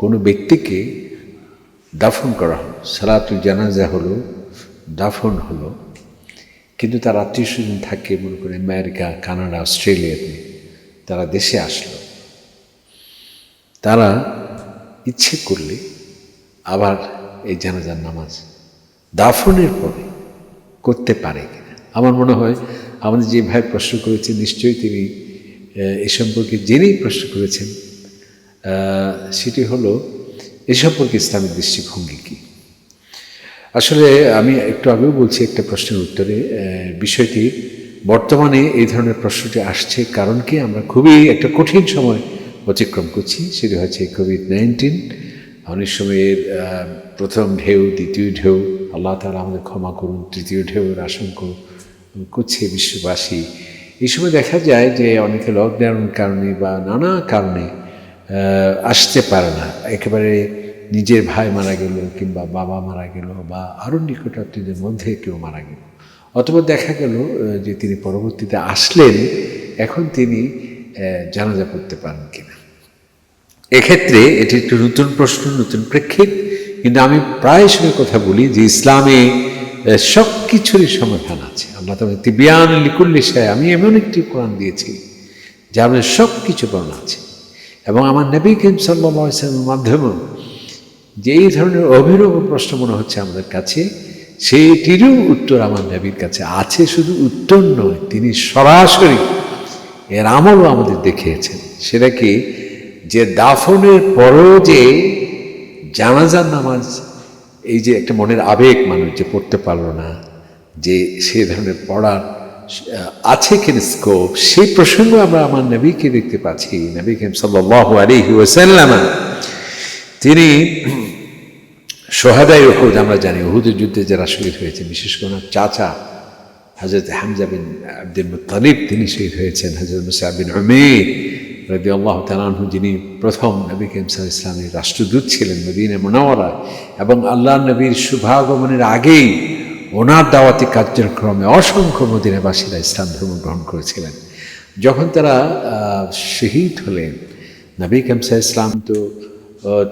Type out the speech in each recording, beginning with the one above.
কোনো ব্যক্তিকে দাফন করা হলো, সালাতুল জানাজা হলো, দাফন হলো, কিন্তু তার আত্মীয় স্বজন থাকে, মনে করে আমেরিকা, কানাডা, অস্ট্রেলিয়াতে, তারা দেশে আসলো। তারা ইচ্ছে করলে আবার এই জানাজার নামাজ দাফনের পরে করতে পারে কিনা। আমার মনে হয়, আমাদের যে ভাই প্রশ্ন করেছেন নিশ্চয়ই তিনি এ সম্পর্কে জেনেই প্রশ্ন করেছেন। সেটি হলো, এ সম্পর্কে ইসলামিক দৃষ্টিভঙ্গি কী? আসলে আমি একটু আগেও বলছি একটা প্রশ্নের উত্তরে বিষয়টি বর্তমানে এই ধরনের প্রশ্নটি আসছে কারণ কি আমরা খুবই একটা কঠিন সময় অতিক্রম করছি, সেটি হচ্ছে কোভিড নাইন্টিন অনেক সময়ের প্রথম ঢেউ, দ্বিতীয় ঢেউ, আল্লাহ তালা আমাদের ক্ষমা করুন, তৃতীয় ঢেউয়ের আশঙ্কা করছে বিশ্ববাসী। এই সময় দেখা যায় যে অনেকে লকডাউনের কারণে বা নানা কারণে আসতে পারে না। একেবারে নিজের ভাই মারা গেল কিংবা বাবা মারা গেল বা আরও নিকটাত্মীয়দের মধ্যে কেউ মারা গেল। অথবা দেখা গেল যে তিনি পরবর্তীতে আসলেন, এখন তিনি জানাজা করতে পারেন কিনা। এক্ষেত্রে এটি একটি নতুন প্রশ্ন, নতুন প্রেক্ষিত, কিন্তু আমি প্রায় সময় কথা বলি যে ইসলামে সব কিছুরই সমাধান আছে। আল্লাহ তালা তিবিয়ান লিকুল্লি সাহেব আমি এমন একটি কোরআন দিয়েছি যা আমাদের সব কিছু বর্ণনা আছে। এবং আমার নবী কেম সাল্লামের মাধ্যমেও যে এই ধরনের অভিনব প্রশ্ন মনে হচ্ছে আমাদের কাছে, সেটিরও উত্তর আমার নবীর কাছে আছে, শুধু উত্তর নয়, তিনি সরাসরি এর আমলও আমাদের দেখিয়েছেন। সেটা কি? যে দাফনের পরও যে জানাজার নামাজ, এই যে একটা মনের আবেগ মানুষ যে পড়তে পারল না, যে সে ধরনের পড়ার আছে কিনা স্কোপ সেই প্রসঙ্গ আমরা আমার নবীকে দেখতে পাচ্ছি, নবী কেম সাল্লাহ তিনি সোহাদাই উহুদ, আমরা জানি উহুদের যুদ্ধে যারা শহীদ হয়েছে বিশেষ করে চাচা হজরত হামজা বিন আব্দুল মুতালিব তিনি শহীদ হয়েছেন হজরত মুসা বিন রবি আল্লাহ তালাহু যিনি প্রথম নবী কেমসা ইসলামের রাষ্ট্রদূত ছিলেন নবীন মোনাওয়ারা এবং আল্লাহ নবীর শুভাগমনের আগেই ওনার দাওয়াতি কার্যক্রমে অসংখ্য মদিনাবাসীরা ইসলাম ধর্ম গ্রহণ করেছিলেন। যখন তারা শহীদ হলেন, নবী কেমসা ইসলাম তো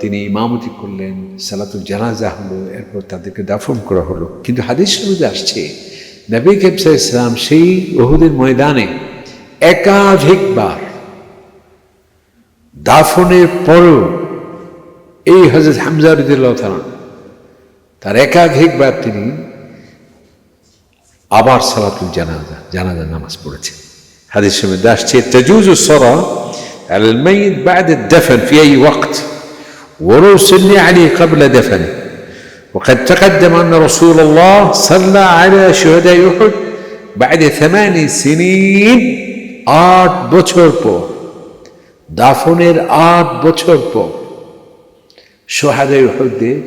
তিনি ইমামতি করলেন, সালাতুল জানাজা হলো, এরপর তাদেরকে দাফন করা হলো। কিন্তু হাদিস শরীফে আসছে, নবী কেমসা ইসলাম সেই ওহুদের ময়দানে একাধিকবার দাফনের পরও এই হজরত হামজা রদিল্লাহ তার একাধিকবার তিনি আবার সালাতুল জানাজা জানাজা নামাজ পড়েছেন হাদিস সময় আসছে تجوز الصلاة على الميت بعد الدفن في أي وقت ولو صلي عليه قبل دفنه وقد تقدم أن رسول الله صلى على شهداء أحد بعد ثمان سنين আট বছর পর দাফনের আট বছর পর সোহাদে উহুদদের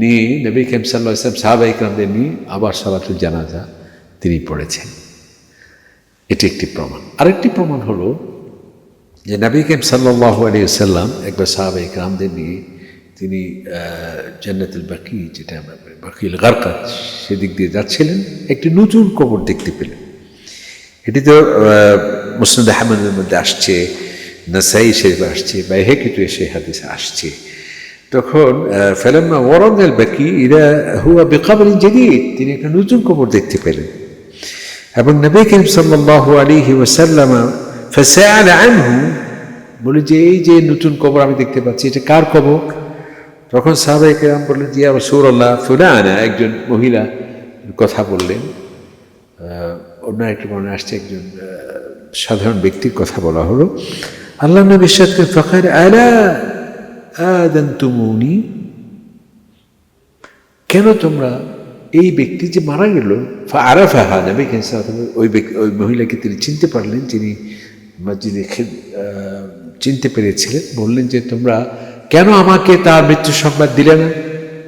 নিয়ে নবী কেম সাল্লাহ ইসলাম সাহাবা ইকরামদের নিয়ে আবার সালাতুল জানাজা তিনি পড়েছেন। এটি একটি প্রমাণ। আরেকটি প্রমাণ হলো যে নবী কেম সাল্লাহ আলী সাল্লাম একবার সাহাবা ইকরামদের নিয়ে তিনি জান্নাতুল বাকি যেটা আমরা বাকিল গারকাত, সেদিক দিয়ে যাচ্ছিলেন, একটি নতুন কবর দেখতে পেলেন। এটি তো মুসলিম আহমদের মধ্যে আসছে, নাসাই শরীফ আসছে বা হেকিটু সে হাদিসে আসছে। তখন ফেলাম্মা ওরঙ্গাল বাকি ইরা হুয়া বেকাবরিন জেদিদ, তিনি একটা নতুন কবর দেখতে পেলেন। এবং নবী করিম সাল্লাহ আলিহি ওসাল্লামা ফসাল আনহু, বলে যে, এই যে নতুন কবর আমি দেখতে পাচ্ছি, এটা কার কবর? তখন সাহাবাই কেরাম বললেন যে আবার সৌরল্লাহ ফুলানা। একজন মহিলা কথা বললেন। অন্য একটি মনে আসছে, একজন সাধারণ ব্যক্তির কথা বলা হলো। আল্লাহ নবী করে ফকার আলা আদান তুমুনি কেন তোমরা এই ব্যক্তি যে মারা গেল? আরাফাহা নবী কেন ওই ব্যক্তি ওই মহিলাকে তিনি চিনতে পারলেন যিনি আহ, চিনতে পেরেছিলেন বললেন যে তোমরা কেন আমাকে তার মৃত্যু সংবাদ দিলে না?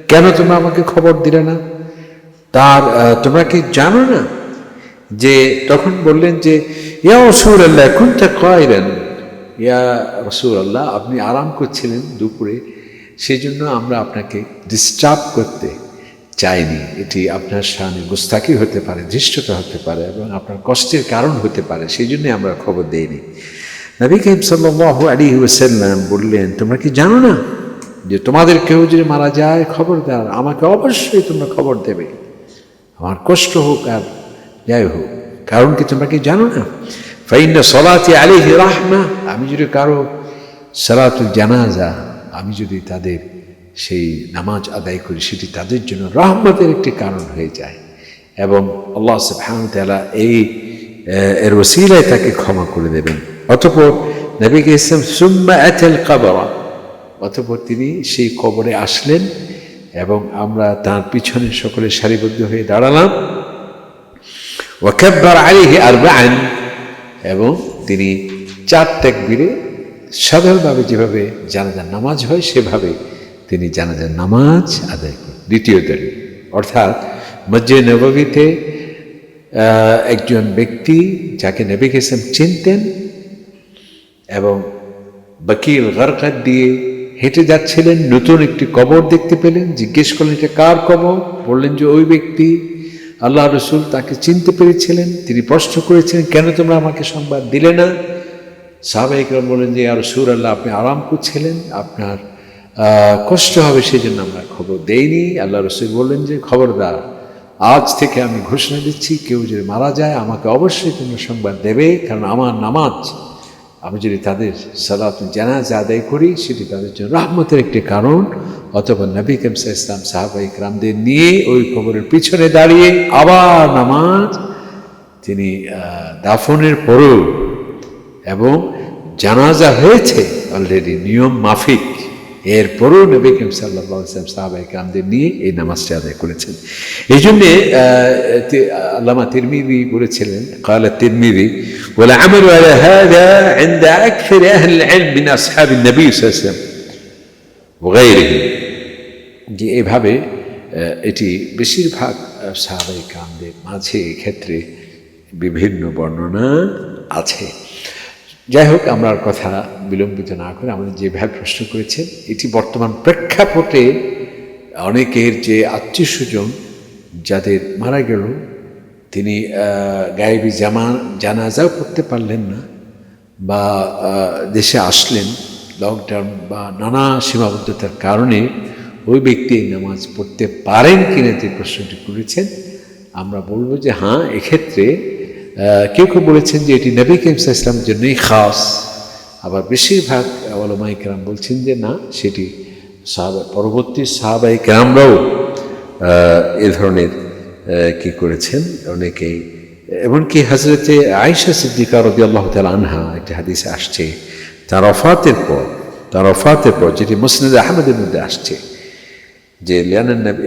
কেন তোমরা আমাকে খবর দিলে না? তার তোমরা কি জানো না যে তখন বললেন যে ইয়া রসুল আল্লাহ কুনতা কয়রেন? ইয়া রসুল আল্লাহ আপনি আরাম করছিলেন দুপুরে সেই জন্য আমরা আপনাকে ডিস্টার্ব করতে চাইনি। এটি আপনার সামনে গুস্তাকি হতে পারে, ধৃষ্টতা হতে পারে এবং আপনার কষ্টের কারণ হতে পারে সেই জন্যই আমরা খবর দেইনি। নবী কাইম সাল্লাহ আলী ওসাল্লাম বললেন, তোমরা কি জানো না যে তোমাদের কেউ যদি মারা যায়, খবরদার, আমাকে অবশ্যই তোমরা খবর দেবে। আমার কষ্ট হোক আর যাই হোক, কারণ কি তোমরা কি জানো না ফাইন্না সলাতি আলিহি রাহমা আমি যদি কারও সালাতুল জানাজা, আমি যদি তাদের সেই নামাজ আদায় করি, সেটি তাদের জন্য রহমতের একটি কারণ হয়ে যায়। এবং আল্লাহ ওয়া এই এর ওসিলায় তাকে ক্ষমা করে দেবেন। অতঃপর নবীকে ইসলাম, সুম্মা আতাল কাবরা। অতঃপর তিনি সেই কবরে আসলেন এবং আমরা তার পিছনে সকলে সারিবদ্ধ হয়ে দাঁড়ালাম। ওয়াকাব্বার আলিহি আরবাআন। এবং তিনি চার তাকবীরে সাধারণভাবে যেভাবে জানাজার নামাজ হয় সেভাবে তিনি জানাজার নামাজ আদায় করেন। দ্বিতীয় দলীয় অর্থাৎ মসজিদ নববীতে আহ, একজন ব্যক্তি যাকে নবী গেছেন চিনতেন এবং বকিল গরকাত দিয়ে হেঁটে যাচ্ছিলেন নতুন একটি কবর দেখতে পেলেন জিজ্ঞেস করলেন এটা কার কবর? বললেন যে ওই ব্যক্তি আল্লাহ রসুল তাকে চিনতে পেরেছিলেন, তিনি প্রশ্ন করেছিলেন, কেন তোমরা আমাকে সংবাদ দিলে না? সাহাবাহিকরা বলেন যে আর সুর আল্লাহ আপনি আরাম করছিলেন, আপনার কষ্ট হবে সেই জন্য আমরা খবর দেইনি। আল্লাহ রসুল বললেন যে, খবরদার, আজ থেকে আমি ঘোষণা দিচ্ছি, কেউ যদি মারা যায়, আমাকে অবশ্যই তোমরা সংবাদ দেবে, কারণ আমার নামাজ আমি যদি তাদের সালাত জানাজা আদায় করি, সেটি তাদের জন্য রহমতের একটি কারণ। অথবা নবী কেমসা ইসলাম সাহাবাই ইকরামদের নিয়ে ওই খবরের পিছনে দাঁড়িয়ে আবার নামাজ, তিনি দাফনের পরেও এবং জানাজা হয়েছে অলরেডি নিয়ম মাফিক। এরপরও নবী কেম সাল্লাহ ইসলাম সাহাবাই রামদের নিয়ে এই নামাজটি আদায় করেছেন এই জন্যে আল্লামা তিরমিদি বলেছিলেন قال الترمذي والعمل على هذا عند أكثر أهل العلم من أصحاب النبي صلى الله عليه وسلم وغيرهم যে এভাবে আহ, এটি বেশিরভাগ সাহাবাই কামদের মাঝে ক্ষেত্রে বিভিন্ন বর্ণনা আছে যাই হোক, আমরা কথা বিলম্বিত না করে আমাদের যে ভাই প্রশ্ন করেছেন এটি বর্তমান প্রেক্ষাপটে অনেকের যে আত্মীয় স্বজন যাদের মারা গেল, তিনি গায়েবী জামা, জানাজাও করতে পারলেন না বা দেশে আসলেন লকডাউন বা নানা সীমাবদ্ধতার কারণে ওই ব্যক্তি নামাজ পড়তে পারেন কিনা যে প্রশ্নটি করেছেন, আমরা বলব যে হ্যাঁ এক্ষেত্রে কেউ কেউ বলেছেন যে এটি নবী কেমসা ইসলামের জন্যই খাস। আবার বেশিরভাগ ওলামাই কেরাম বলছেন যে না সেটি সাহাবা পরবর্তী সাহাবাই কেরামরাও আহ, এ ধরনের কি করেছেন? অনেকেই এমনকি হাজরতে আয়েশা সিদ্দিকা রদি আল্লাহ তাল আনহা একটি হাদিসে আসছে তার অফাতের পর তার অফাতের পর যেটি মুসলিদ আহমেদের মধ্যে আসছে যে লিয়ানান নবী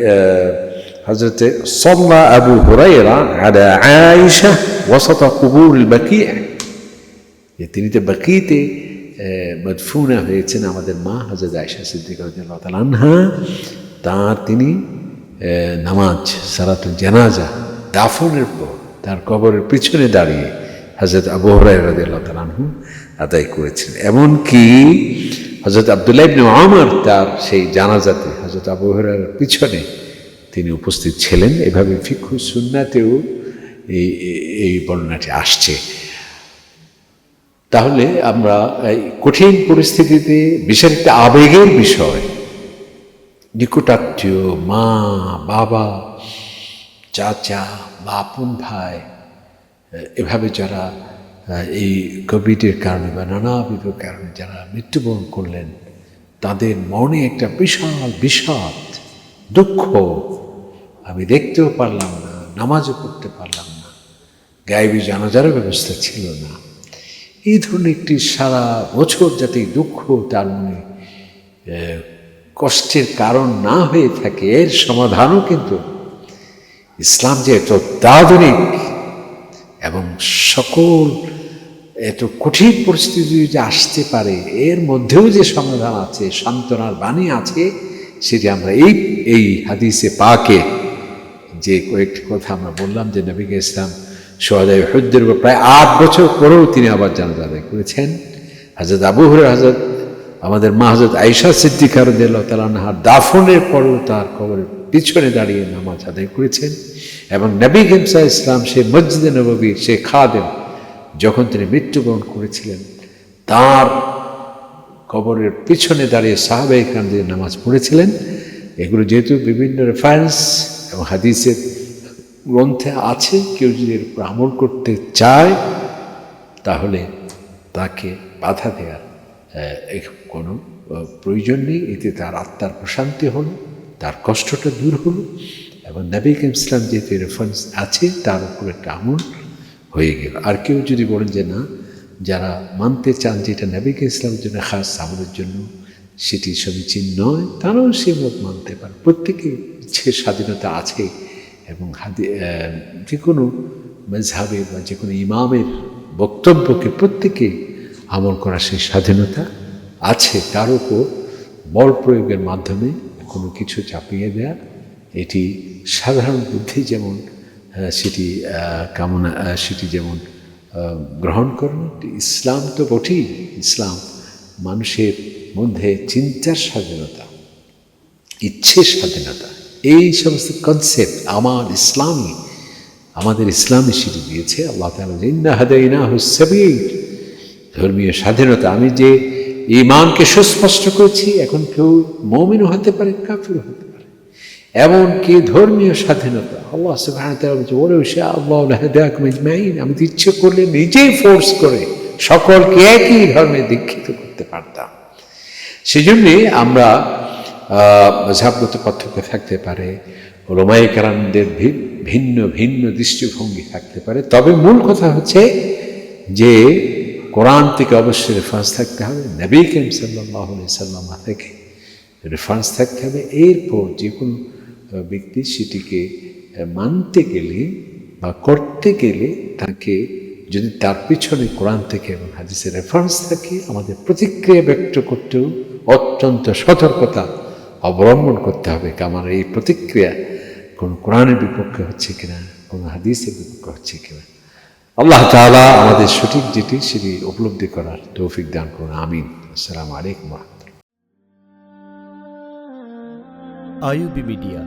হজরতে সল্লা আবু হুরাইরা আলা আয়েশা ওয়াসাতা কুবুর বাকি। যে তিনি তো বাকিতে মদফুনা হয়েছেন আমাদের মা হজরত আয়সা সিদ্দিক রাদিয়াল্লাহু তাআলা আনহা। তার তিনি নামাজ সারাতুল জানাজা, দাফনের পর তার কবরের পিছনে দাঁড়িয়ে হজরত আবু হরাই রাদিয়াল্লাহু তাআলা আনহু আদায় করেছেন। এমনকি হজরত আবদুল্লাহ ইবনে আমর তার সেই জানাজাতে হজরত আবু হরাইর পিছনে তিনি উপস্থিত ছিলেন। এভাবে ফিক্ষু সুন্নাতেও এই, এই- বর্ণনাটি আসছে। তাহলে আমরা এই কঠিন পরিস্থিতিতে, বিশেষ একটা আবেগের বিষয়, নিকটাত্মীয়, মা, বাবা, চাচা বা আপন ভাই, এভাবে যারা, এই কোভিডের কারণে বা নানাবিধ কারণে যারা মৃত্যুবরণ করলেন, তাদের মনে একটা বিশাল বিষাদ দুঃখ। আমি দেখতেও পারলাম না, নামাজও পড়তে পারলাম না, গায়েবী জানাজারও ব্যবস্থা ছিল না। এই ধরনের একটি সারা বছর যাতে দুঃখ তার মনে কষ্টের কারণ না হয়ে থাকে, এর সমাধানও কিন্তু ইসলাম যে এত দাদনিক এবং সকল এত কঠিন পরিস্থিতি যে আসতে পারে, এর মধ্যেও যে সমাধান আছে, সান্ত্বনার বাণী আছে সেটি আমরা এই এই হাদিসে পাকে, যে কয়েকটি কথা আমরা বললাম যে নবীকে ইসলাম সোহাদাই হজ্জের উপর প্রায় আট বছর পরেও তিনি আবার জানাজা আদায় করেছেন। হাজরত আবু হরে হাজরত আমাদের মা হজরত আইসা সিদ্দিকার তালানহার দাফনের পরেও তার কবরের পিছনে দাঁড়িয়ে নামাজ আদায় করেছেন এবং নবী গেমসা ইসলাম সে মসজিদে নবী সে খাদেন যখন তিনি মৃত্যুবরণ করেছিলেন, তার কবরের পিছনে দাঁড়িয়ে সাহাবে ইকরামদের নামাজ পড়েছিলেন। এগুলো যেহেতু বিভিন্ন রেফারেন্স এবং হাদিসের গ্রন্থে আছে, কেউ যদি এর উপর আমল করতে চায়, তাহলে তাকে বাধা দেওয়ার কোনো প্রয়োজন নেই। এতে তার আত্মার প্রশান্তি হলো, তার কষ্টটা দূর হলো এবং নবী করিম ইসলাম যেহেতু রেফারেন্স আছে, তার উপর একটা আমল হয়ে গেল। আর কেউ যদি বলেন যে না যারা মানতে চান যে এটা নবী করিম ইসলামের জন্য খাস আমাদের জন্য, সেটি সমীচীন নয়, তারাও সে মত মানতে পারে। প্রত্যেকে ইচ্ছে স্বাধীনতা আছে এবং হাদি যে কোনো মেঝাবে বা যে কোনো ইমামের বক্তব্যকে প্রত্যেকে আমল করার সেই স্বাধীনতা আছে। তার উপর বল প্রয়োগের মাধ্যমে কোনো কিছু চাপিয়ে দেয়া, এটি সাধারণ বুদ্ধি যেমন সেটি কামনা সেটি যেমন গ্রহণ করুন। ইসলাম তো বটেই। ইসলাম মানুষের মধ্যে চিন্তার স্বাধীনতা, ইচ্ছের স্বাধীনতা, এই সমস্ত কনসেপ্ট আমার ইসলামী আমাদের ইসলামে সেটি দিয়েছে। আল্লাহ তালা হুসাবির ধর্মীয় স্বাধীনতা, আমি যে ইমানকে সুস্পষ্ট করেছি, এখন কেউ মমিনও হতে পারে কাফিরও হতে এমনকি ধর্মীয় স্বাধীনতা। আল্লাহ বলছে, ওরে সে আল্লাহ আমি তো ইচ্ছে করলে নিজেই ফোর্স করে সকলকে একই ধর্মে দীক্ষিত করতে পারতাম। সেজন্যে আমরা মজাবগত পার্থক্য থাকতে পারে ওলমাই কারামদের ভিন্ন ভিন্ন দৃষ্টিভঙ্গি থাকতে পারে। তবে মূল কথা হচ্ছে যে, কোরআন থেকে অবশ্যই রেফারেন্স থাকতে হবে, নবী করিম সাল্লাহ সাল্লামা থেকে রেফারেন্স থাকতে হবে। এরপর যে কোনো ব্যক্তি সেটিকে মানতে গেলে বা করতে গেলে তাকে যদি তার পিছনে কোরআন থেকে এবং হাদিসের রেফারেন্স থাকে, আমাদের প্রতিক্রিয়া ব্যক্ত করতেও অত্যন্ত সতর্কতা অবলম্বন করতে হবে আমার এই প্রতিক্রিয়া কোন কোরআনের বিপক্ষে হচ্ছে কিনা, কোন হাদিসের বিপক্ষে হচ্ছে কিনা। আল্লাহ তাআলা আমাদের সঠিক যেটি সেটি উপলব্ধি করার তৌফিক দান করুন। আমিন। আসসালামু আলাইকুম রহমতুল্লাহ। IUB media